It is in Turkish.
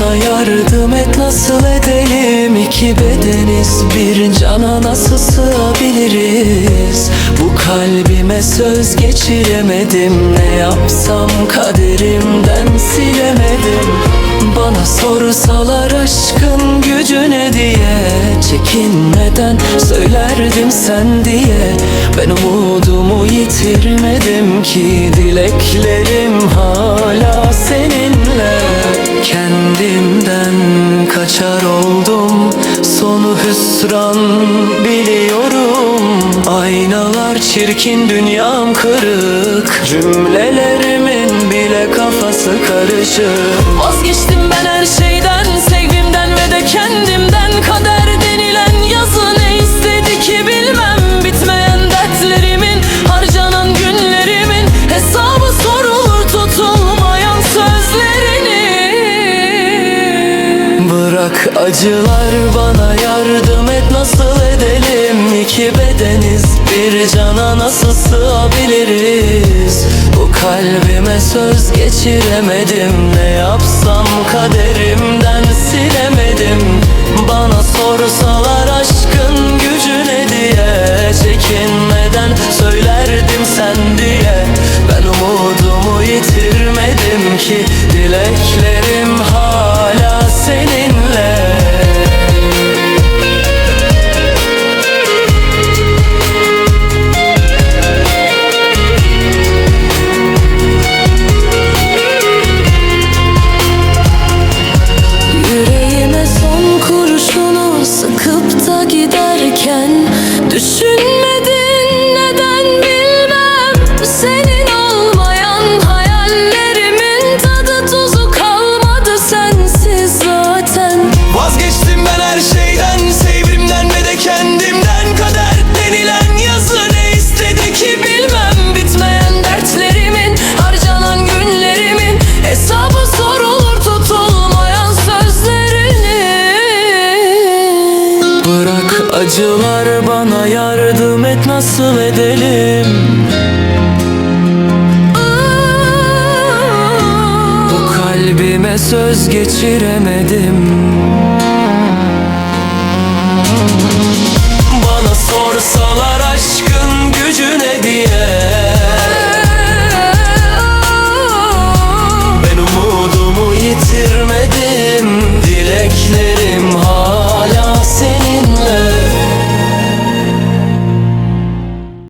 bana yardım et nasıl edelim? İki bedeniz bir cana nasıl sığabiliriz? Bu kalbime söz geçiremedim. Ne yapsam kaderimden silemedim. Bana sorsalar aşkın gücü ne diye? Çekinmeden söylerdim sen diye. Ben umudumu yitirmedim ki Dileklerim hala Sonu hüsran biliyorum. Aynalar çirkin dünyam kırık. Cümlelerimin bile kafası karışık. Vazgeçtim ben her şeyden acılar bana yardım et nasıl edelim? İki bedeniz bir cana nasıl sığabiliriz? Bu kalbime söz geçiremedim. Ne yapsam kaderimden silemedim. Bana sorsalar her şeyden Sevrimden ve de kendimden Kader denilen yazı ne istedi ki Bilmem. Bitmeyen dertlerimin Harcanan günlerimin Hesabı sorulur tutulmayan sözlerini Bırak acılar bana yardım et nasıl edelim? Bu kalbime söz geçiremedim